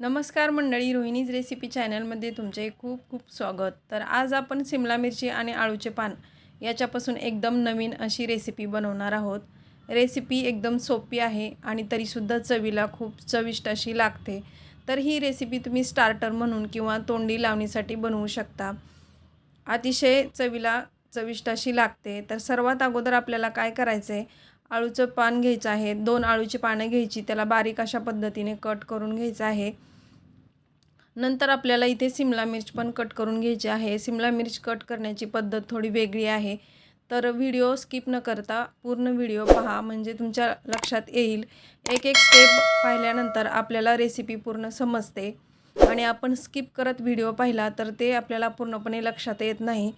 नमस्कार मंडळी रोहिणीज रेसिपी चॅनलमध्ये तुमचे खूप खूप स्वागत. तर आज आपण सिमला मिरची आणि आळूचे पान याच्यापासून एकदम नवीन अशी रेसिपी बनवणार आहोत. रेसिपी एकदम सोपी आहे आणि तरीसुद्धा चवीला खूप चविष्ट अशी लागते. तर ही रेसिपी तुम्ही स्टार्टर म्हणून किंवा तोंडी लावणीसाठी बनवू शकता. अतिशय चवीला चविष्ट अशी लागते. तर सर्वात अगोदर आपल्याला काय करायचं आहे आळूचं पान घ्यायचं आहे. दोन आळूची पानं घ्यायची. त्याला बारीक अशा पद्धतीने कट करून घ्यायचं आहे. नंतर आपल्याला इथे सिमला मिर्च पण कट करून घ्यायची आहे. सिमला मिर्च कट करण्याची पद्धत थोडी वेगळी आहे. तर व्हिडिओ स्किप न करता पूर्ण व्हिडिओ पहा म्हणजे तुमच्या लक्षात येईल. एक एक स्टेप पाहिल्यानंतर आपल्याला रेसिपी पूर्ण समजते. आणि आपण स्किप करत व्हिडिओ पाहिला तर ते आपल्याला पूर्णपणे लक्षात येत नाही.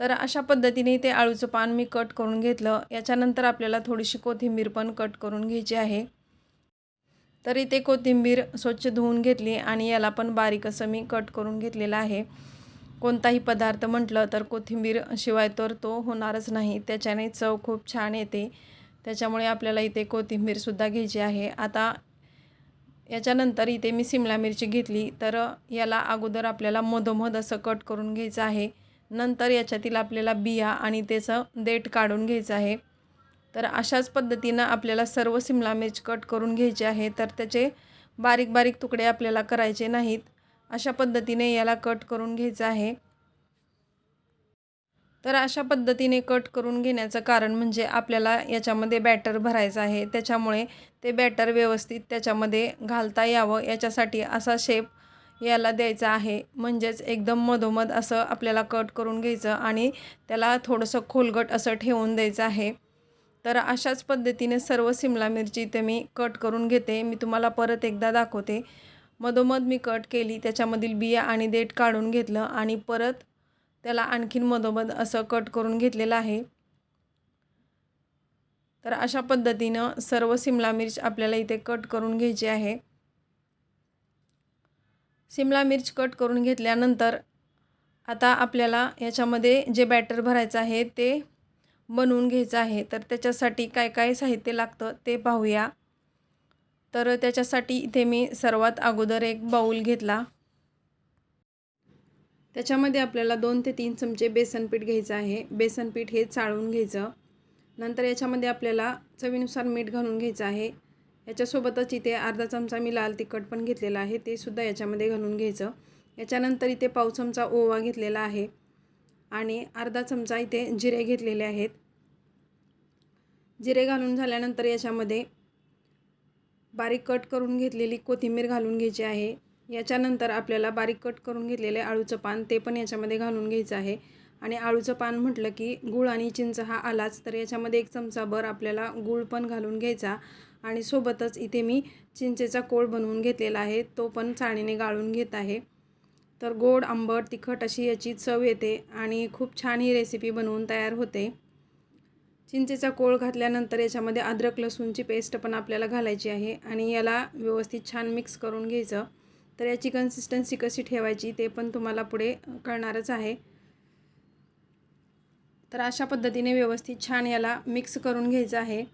तर अशा पद्धतीने ते आळूचं पान मी कट करून घेतलं. याच्यानंतर आपल्याला थोडीशी कोथिंबीर पण कट करून घ्यायची आहे. तर इथे कोथिंबीर स्वच्छ धुवून घेतली आणि याला पण बारीक असं मी कट करून घेतलेलं आहे. कोणताही पदार्थ म्हटलं तर कोथिंबीर शिवाय तर तो होणारच नाही. त्याच्याने चव खूप छान येते. त्याच्यामुळे आपल्याला इथे कोथिंबीरसुद्धा घ्यायची आहे. आता याच्यानंतर इथे मी सिमला मिरची घेतली. तर याला अगोदर आपल्याला मधोमध असं कट करून घ्यायचं आहे. नंतर याच्यातील आपल्याला बिया आणि त्याचं देठ काढून घ्यायचं आहे. तर अशाच पद्धतीनं आपल्याला सर्व सिमला मिर्च कट करून घ्यायचे आहे तर त्याचे बारीक बारीक तुकडे आपल्याला करायचे नाहीत. अशा पद्धतीने याला कट करून घ्यायचं आहे. तर अशा पद्धतीने कट करून घेण्याचं कारण म्हणजे आपल्याला याच्यामध्ये बॅटर भरायचं आहे. त्याच्यामुळे ते बॅटर व्यवस्थित त्याच्यामध्ये घालता यावं. याच्यासाठी असा शेप याला द्यायचा आहे. म्हणजेच एकदम मधोमध असं आपल्याला कट करून घ्यायचं आणि त्याला थोडंसं खोलगट असं ठेवून द्यायचं आहे. तर अशाच पद्धतीने सर्व सिमला मिरची ते मी कट करून घेते. मी तुम्हाला परत एकदा दाखवते. मधोमध मी कट केली त्याच्यामधील बिया आणि देठ काढून घेतलं आणि परत त्याला आणखीन मधोमध असं कट करून घेतलेलं आहे. तर अशा पद्धतीनं सर्व सिमला मिर्च आपल्याला इथे कट करून घ्यायची आहे. सिमला मिर्च कट करून घेतल्यानंतर आता आपल्याला याच्यामध्ये जे बॅटर भरायचं आहे ते बनवून घ्यायचं आहे. तर त्याच्यासाठी काय काय साहित्य लागतं ते पाहूया. तर त्याच्यासाठी इथे मी सर्वात अगोदर एक बाऊल घेतला. त्याच्यामध्ये आपल्याला दोन ते तीन चमचे बेसन पीठ घ्यायचं आहे. बेसन पीठ हे चाळून घ्यायचं. नंतर याच्यामध्ये आपल्याला चवीनुसार मीठ घालून घ्यायचं आहे. याच्यासोबतच इथे अर्धा चमचा मी लाल तिखट पण घेतलेला आहे. ते सुद्धा याच्यामध्ये घालून घ्यायचं. याच्यानंतर इथे पाव चमचा ओवा घेतलेला आहे. आणि अर्धा चमचा इथे जिरे घेतलेले आहेत. जिरे घालून झाल्यानंतर याच्यामध्ये बारीक कट करून घेतलेली कोथिंबीर घालून घ्यायची आहे. याच्यानंतर आपल्याला बारीक कट करून घेतलेले आळूचं पान ते पण याच्यामध्ये घालून घ्यायचं आहे. आणि आळूचं पान म्हटलं की गूळ आणि चिंच हा आलाच तर याच्यामध्ये एक चमचाभर आपल्याला गूळ पण घालून घ्यायचा. आणि सोबतच इथे मी चिंचेचा कोळ बनवून घेतलेला आहे तो पण चाळणीने गाळून घेत आहे. तर गोड आंबट तिखट अशी याची चव येते आणि खूप छान ही रेसिपी बनवून तयार होते. चिंचेचा कोळ घातल्यानंतर याच्यामध्ये अद्रक लसूणची पेस्ट पण आपल्याला घालायची आहे आणि याला व्यवस्थित छान मिक्स करून घ्यायचं. तर याची कन्सिस्टन्सी कशी ठेवायची ते पण तुम्हाला पुढे कळणारच आहे. तर अशा पद्धतीने व्यवस्थित छान याला मिक्स करून घ्यायचं आहे.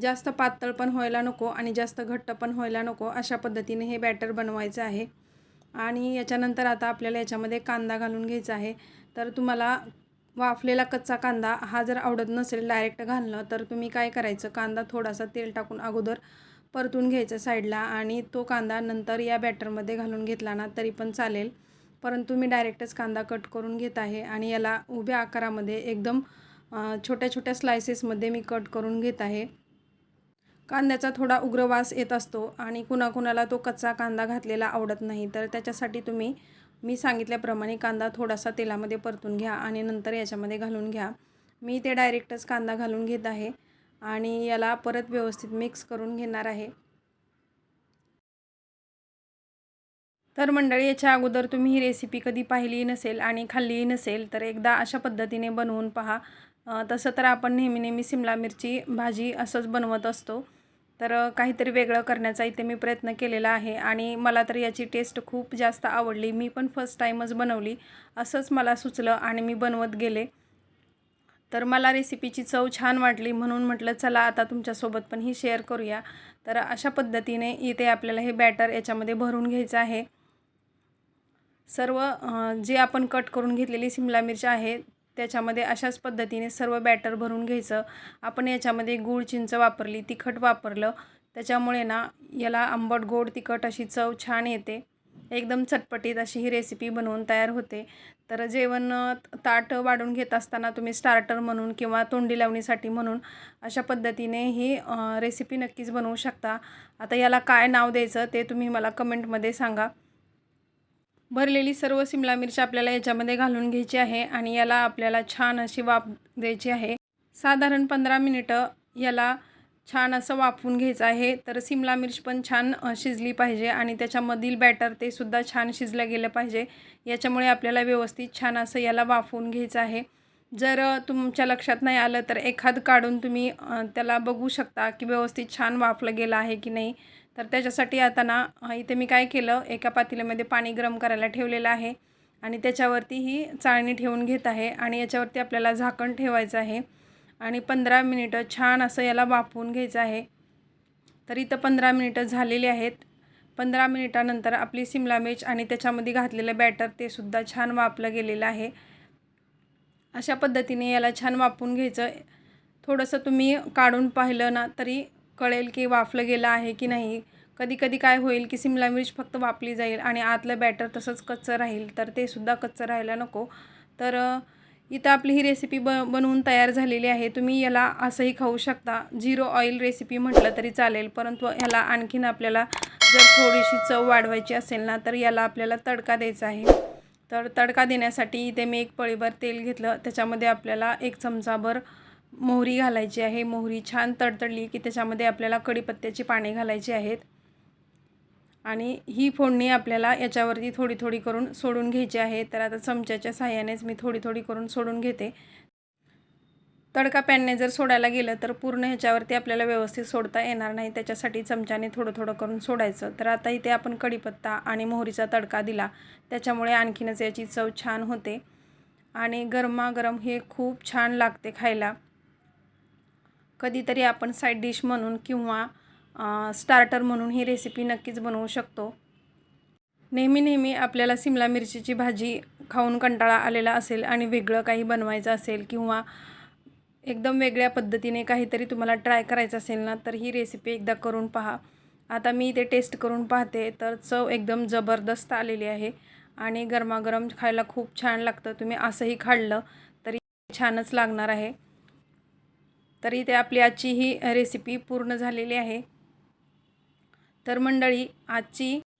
जास्त पातळ पण व्हायला नको आणि जास्त घट्ट पण व्हायला नको अशा पद्धतीने हे बॅटर बनवायचं आहे. आणि याच्यानंतर आता आपल्याला याच्यामध्ये कांदा घालून घ्यायचा आहे. तर तुम्हाला वाफलेला कच्चा कांदा हा जर आवडत नसेल डायरेक्ट घालणं तर तुम्ही काय करायचं? कांदा थोडासा तेल टाकून अगोदर परतून घ्यायचं साईडला आणि तो कांदा नंतर या बॅटरमध्ये घालून घेतला ना तरी पण चालेल. परंतु मी डायरेक्टच कांदा कट करून घेत आहे आणि याला उभ्या आकारामध्ये एकदम छोट्या छोट्या स्लायसेसमध्ये मी कट करून घेत आहे. कांद्याचा थोडा उग्र वास येत असतो आणि कुणाकुणाला तो कच्चा कांदा घातलेला आवडत नाही तर त्याच्यासाठी तुम्ही मी सांगितल्याप्रमाणे कांदा थोडासा तेलामध्ये परतून घ्या आणि नंतर याच्यामध्ये घालून घ्या. मी ते डायरेक्टच कांदा घालून घेत आहे आणि याला परत व्यवस्थित मिक्स करून घेणार आहे. तर मंडळी याच्या अगोदर तुम्ही ही रेसिपी कधी पाहिली नसेल आणि खाल्लीही नसेल तर एकदा अशा पद्धतीने बनवून पहा. तसं तर आपण नेहमी नेहमी सिमला मिरची भाजी असंच बनवत असतो. तर काहीतरी वेगळं करण्याचा इथे मी प्रयत्न केलेला आहे आणि मला तर याची टेस्ट खूप जास्त आवडली. मी पण फर्स्ट टाईमच बनवली असंच मला सुचलं आणि मी बनवत गेले. तर मला रेसिपीची चव छान वाटली म्हणून म्हटलं चला आता तुमच्यासोबत पण ही शेअर करूया. तर अशा पद्धतीने इथे आपल्याला हे बॅटर याच्यामध्ये भरून घ्यायचं आहे. सर्व जे आपण कट करून घेतलेली सिमला मिरची आहे त्याच्यामध्ये अशाच पद्धतीने सर्व बॅटर भरून घ्यायचं. आपण याच्यामध्ये गूळ चिंच वापरली तिखट वापरलं. त्याच्यामुळे ना याला आंबट गोड तिखट अशी चव छान येते. एकदम चटपटीत अशी ही रेसिपी बनवून तयार होते. तर जेवण ताट वाढून घेत असताना तुम्ही स्टार्टर म्हणून किंवा तोंडी लावणीसाठी म्हणून अशा पद्धतीने ही रेसिपी नक्कीच बनवू शकता. आता याला काय नाव द्यायचं ते तुम्ही मला कमेंटमध्ये सांगा. भरलेली सर्व सिमला मिरची आपल्याला याच्यामध्ये घालून घ्यायची आहे आणि याला आपल्याला छान अशी वाफ द्यायची आहे. साधारण पंधरा मिनिटं याला छान असं वाफवून घ्यायचं आहे. तर सिमला मिर्च पण छान शिजली पाहिजे आणि त्याच्यामधील बॅटर ते सुद्धा छान शिजलं गेलं पाहिजे. याच्यामुळे आपल्याला व्यवस्थित छान असं याला वाफवून घ्यायचं आहे. जर तुमच्या लक्षात नाही आलं तर एखाद काढून तुम्ही त्याला बघू शकता की व्यवस्थित छान वाफलं गेलं आहे की नाही. तर त्याच्यासाठी आता ना इथे मी काय केलं एका पातेल्यामध्ये पाणी गरम करायला ठेवलेलं आहे आणि त्याच्यावरती ही चाळणी ठेवून घेत आहे आणि याच्यावरती आपल्याला झाकण ठेवायचं आहे आणि पंधरा मिनिटं छान असं याला वाफवून घ्यायचं आहे. तर इथं पंधरा मिनिटं झालेली आहेत. पंधरा मिनिटानंतर आपली सिमला मिर्च आणि त्याच्यामध्ये घातलेलं बॅटर ते सुद्धा छान वापलं गेलेलं आहे. अशा पद्धतीने याला छान वापून घ्यायचं. थोडंसं तुम्ही काढून पाहिलं ना तरी कळेल की वाफलं गेलं आहे की नाही. कधी कधी काय होईल की सिमला मिर्च फक्त वापली जाईल आणि आतलं बॅटर तसंच कच्चं राहील तर ते सुद्धा कच्चं राहायला नको. तर इथं आपली ही रेसिपी ब बनवून तयार झालेली आहे. तुम्ही याला असंही खाऊ शकता. झिरो ऑइल रेसिपी म्हटलं तरी चालेल परंतु ह्याला आणखीन आपल्याला जर थोडीशी चव वाढवायची असेल ना तर याला आपल्याला तडका द्यायचा आहे. तर तडका देण्यासाठी इथे मी एक पळीभर तेल घेतलं. त्याच्यामध्ये आपल्याला एक चमचाभर मोहरी घालायची आहे. मोहरी छान तडतडली की त्याच्यामध्ये आपल्याला कढीपत्त्याची पाने घालायची आहेत. आणि ही फोडणी आपल्याला याच्यावरती थोडी थोडी करून सोडून घ्यायची आहे. तर आता चमच्याच्या साह्यानेच मी थोडी थोडी करून सोडून घेते. तडका पॅनने जर सोडायला गेलं तर पूर्ण ह्याच्यावरती आपल्याला व्यवस्थित सोडता येणार नाही. त्याच्यासाठी चमच्याने थोडं थोडं करून सोडायचं. तर आता इथे आपण कढीपत्ता आणि मोहरीचा तडका दिला. त्याच्यामुळे आणखीनच याची चव छान होते. आणि गरमागरम हे खूप छान लागते खायला. कधीतरी आपण साईड डिश म्हणून किंवा स्टार्टर म्हणून ही रेसिपी नक्कीच बनवू शकतो. नेहमी नेहमी आपल्याला सिमला मिरचीची भाजी खाऊन कंटाळा आलेला असेल आणि वेगळं काही बनवायचं असेल किंवा एकदम वेगळ्या पद्धतीने काहीतरी तुम्हाला ट्राय करायचं असेल ना तर ही रेसिपी एकदा करून पहा. आता मी ते टेस्ट करून पाहते तर चव एकदम जबरदस्त आलेली आहे आणि गरमागरम खायला खूप छान लागतं. तुम्ही असंही खाल्लं तरी छानच लागणार आहे. तरी ते आपली आजची ही रेसिपी पूर्ण झालेली आहे. तर मंडळी आजची